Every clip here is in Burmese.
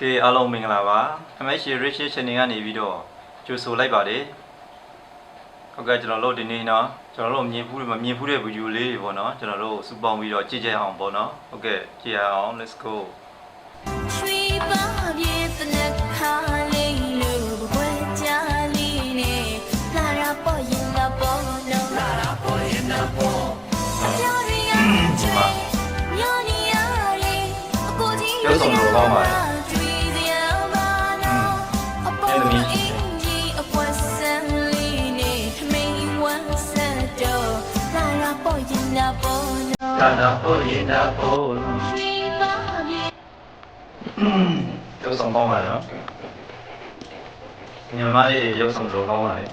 ကဲအားလုံးမင်္ဂလာပါ MH Rich Channel ကနေပြီးတော့ကြိုဆိုလိုက်ပါတယ်ဟုတ်ကဲ့ကျွန်တော်တို့ဒီနေ့နော်ကျွန်တော်တို့မြင်ဖူးမမြင်ဖူးတဲ့ video လေးတွေပေါ့နော်ကျွန်တော်တို့စူပေါင်းပြီးတော့ကြည့်ကြအောင်ပေါ့နော်ဟုတ်ကဲ့ကြည့်ရအောင် let's go ကျောင်းဆောင်တော်ကောင်းပါတယ် Nhưng mà mấy chị vô sùng tụ con.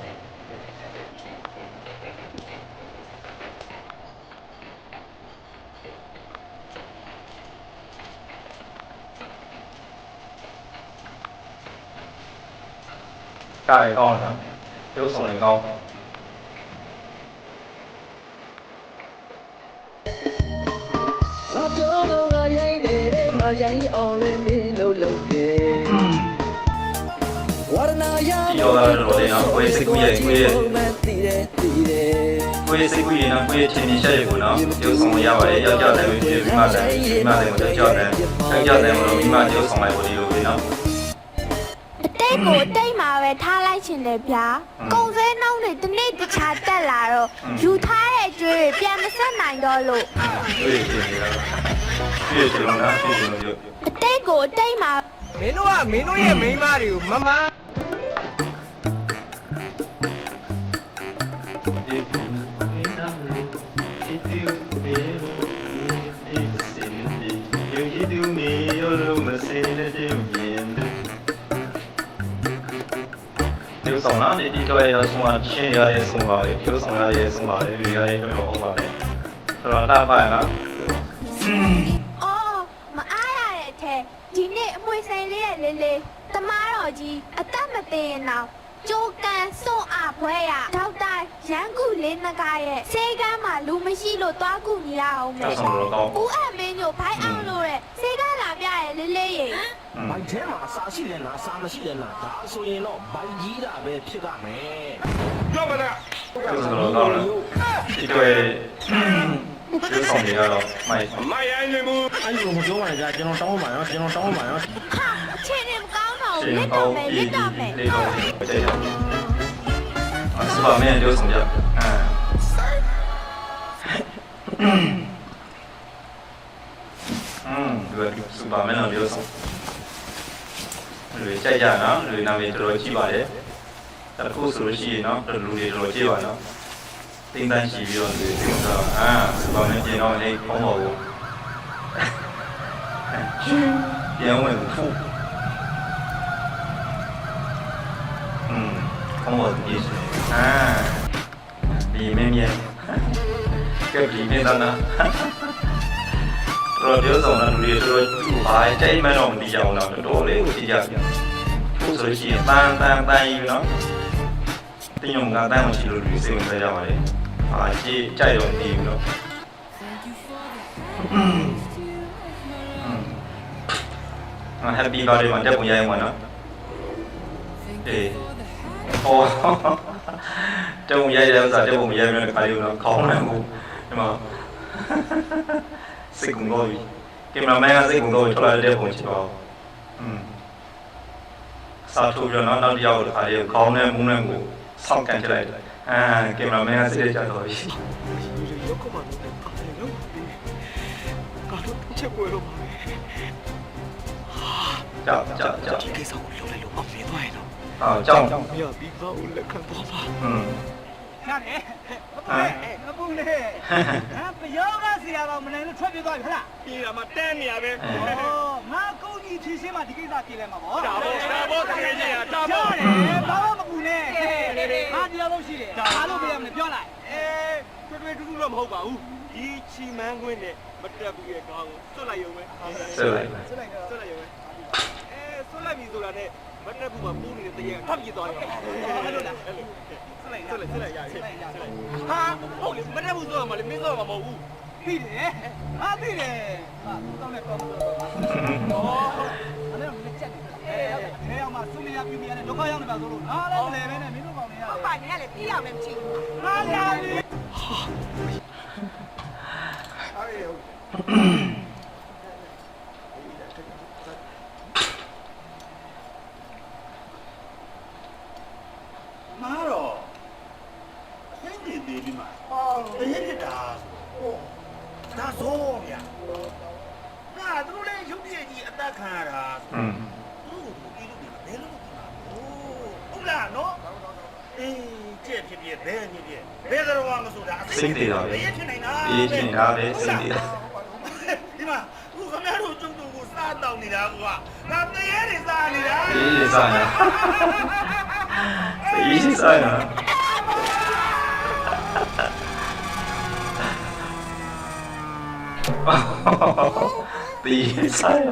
နေတယ်ငါရိုင်းအောင်လည်းမင်းလို့လုပ်တယ်ဝရနာရဒီရောကတော့တော်တယ်နော်ကိုယ်စိတ်ကူးရဲ့ကိုယ်ရဲ့မသိတယ်သိတယ်ကိုယ့်ရဲ့စိတ်ကူးရင်တော့ကိုယ့်ရဲ့ထင်မြင်ချက်တွေကိုနော်ပြုဆောင်ရပါတယ်ယောက်ျားလည်းဖြစ်ပြီးမှလည်းဒီမှလည်းယောက်ျားလည်းယောက်ျားလည်းမလို့ဒီမှပြုဆောင်လိုက်ဖို့ဒီလိုပဲနော်အ တိတ်ကိုတိတ်မှာပဲထားလိုက်ရှင်တယ်ဗျာကုံစဲနှောင်းတွေတစ်နေ့တစ်ခြားတက်လာတော့ယူထားတဲ့ကျွေးတွေပြန်မဆက်နိုင်တော့လို့တွေ့ရှင်ရတာတွေ့ရှင်လားတွေ့ရှင်လို့အတိတ်ကိုအတိတ်မှာမင်းတို့ကမင်းတို့ရဲ့မိန်းမတွေကိုမမဒီဒီဒီဒီဒီဒီဒီဒီဒီဒီဒီဒီဒီ ဆောင်လာဒီတော့ရဆုံးအချင်းရရဲ့ဆုံးပါလေဒီဆောင်ရရဲ့ဆုံးပါလေဒီရရဲ့တော့ဟုတ်ပါလေဆိုတော့ဒါပါနော်အော်မအားရတဲ့အထက်ဒီနေ့အမွေဆိုင်လေးရဲ့လေးလေးတမားတော်ကြီးအသက်မသေးရင်တော့ ကျိုးကန်စွန့်အားဖွဲရဒေါက်တာရန်ကူလေးနဂါရဲ့စေကမ်းမှာလူမရှိလို့သွားကူနေရအောင်မယ်ကျောက်ဆောင်တော့ကောင်းဦးအမင်းညိုဖိုင်းအောင်လို့တဲ့စေကမ်းလာပြရဲ့လေးလေးရေဘိုက်ထဲမှာအစာရှိတယ်လားအစာမရှိတယ်လားဒါဆိုရင်တော့ဘိုက်ကြီးတာပဲဖြစ်ရမယ်ပြောမလားကျောက်ဆောင်တော့ကောင်းလားဒီတော့ဒီဆောင်တွေကတော့မိုက်မရိုင်းနေဘူးအဲ့လိုမပြောပါနဲ့ကြာကျွန်တော်တောင်းပါရောကျွန်တော်တောင်း ရှဘူးင်လက်ကောတော့င်းမယ်ပြီးလက်တော့မယ်လေးတော့တဲ့ရအစပါမင်းတို့ဆောင်ကြအာอืมဒီကစပါမင်းတို့ဆောင်လူကြိုက်ကြနော်လူနာမည်တော်တော်ကြည့်ပါတယ်တခုဆိုလို့ရှိရင်နော်လူတွေတော်တော်ကြည့်ပါနော်တင်းတန်းရှိပြီးတော့ဒီတော့အာစပါမင်းပြင်တော့လေးခေါင်းပေါ်ကိုပြန်ဝင်ဖူး ဟောပြေအာဒီမင်းရဲ့ကပ်ဒီမင်းသားနာတော်ပြောဆောင်တာလူတွေတော်သူ့ဘာတိတ်မတော့မသိကြအောင်တော့တော်လေးကိုကြည့်ကြပြန်ခုဆိုလို့ရှိရင်ပန်းပန်းပန်းယူနော်တင်းရုံကတန်းကိုရှိလို့လူတွေစိတ်ဝင်စားကြပါလေအာကြည့်ကြိုက်တော့မသိဘူးနော်ဟမ် happy birthday မှာတက်ပုံရရင်ပါနော်အေး ဟောတက်ပုံရရဥစ္စာတက်ပုံမရရတဲ့ခါလေးတော့ခေါင်းနိုင်ဘူးဒီမှာစိတ်ကုန်တော့ပြီကင်မရာမန်ကစိတ်ကုန်တော့ထွက်လာတဲ့ပုံချစ်ပါဦးอืมစာထုတ်ရတော့နောက်တစ်ယောက်တစ်ခါလေးခေါင်းနဲ့မူးနဲ့ကိုစောင့်ကန်ချလိုက်တယ်အာကင်မရာမန်ကစိတ်ကြတော့ပြီရုပ်ကမှမဟုတ်ဘူးလို့ကတော့ချက်ပွဲလို့ပါပဲကြောက်ကြောက်ကြောက်ဒီကိစ္စကိုလုပ်လိုက်လို့အောင်မြင်သွားရင်တော့ ဟာကြောက်မရပြီးကောက်လက်ခံသွားပါอืมရတယ်မပူနဲ့မပူနဲ့ဟာပယောဂဆရာတော်မနိုင်လို့ထွက်ပြေးသွားပြီခလားပြေးတာမှတန်းနေရပဲဩငါကုန်းကြီးဖြည့်ရှင်းမှဒီကိစ္စပြေးလဲမှာဗောဒါဘောဒါဘောတကယ်ကြီးတာဒါကြောဘောက်တယ်ဘာမှမပူနဲ့ဟာတရားလို့ရှိတယ်အားလို့ပြရမလဲပြောလိုက်အဲတွေ့တွေ့တူတူတော့မဟုတ်ပါဘူးဒီချီမန်းခွင်းနဲ့မတက်ဘူးရဲ့ကောင်းကိုစွတ်လိုက်ရုံပဲဆက်လိုက်ဆက်လိုက်တော့စွတ်လိုက်ရုံပဲ အဲစွတ်လိုက်ပြီဆိုတာနဲ့မတက်ဘူးမှာပူးနေတဲ့တရေထပ်ပြေးသွားတယ်အဲ့လိုလားအဲ့လိုဆက်လိုက်စွတ်လိုက်စွတ်လိုက်ရပြီဆက်လိုက်ဟာဟုတ်လေမတက်ဘူးဆိုတော့မလေးမင်းဆိုတော့မဟုတ်ဘူးပြီးတယ်ဟာပြီးတယ်ဟာကောင်းတယ်ကောင်းတယ်ဩအဲ့ဒါမလက်ချက်နေယူနေရတယ်ဒုက္ခရောက်နေပါဆိုလို့ငါလည်းမလဲပဲနဲ့မင်းတို့ကောင်တွေကဟုတ်ပါနေရလေပြရမယ်မချင်းဘူးငါလည်းလေမားတော့အသိဉာဏ်သေးပြီးမှတရစ်ဖြစ်တာဆိုဒါဆို ဗျာငါသူတို့လည်းရုပ်ပြည့်ကြီးအသက်ခံရတာอืมသူ့ကိုဒီလိုဒီဘယ်လိုလုပ်တာဟုတ်လားနော်အေးကြည့်ဖြစ်ဖြစ်ဘယ်ဖြစ်ဖြစ်ဘယ်ကတော့မှမဆိုတာအသိတရစ်ဖြစ်နေတာအေးရှင်ဒါပဲစိတ်သေးတာဒီမှာခုခမရတို့ကျုပ်တို့ကိုစားတောင်းနေတာကွာငါတရေတွေစားနေတာအေးစားရအေးစားရ ဒီစားရ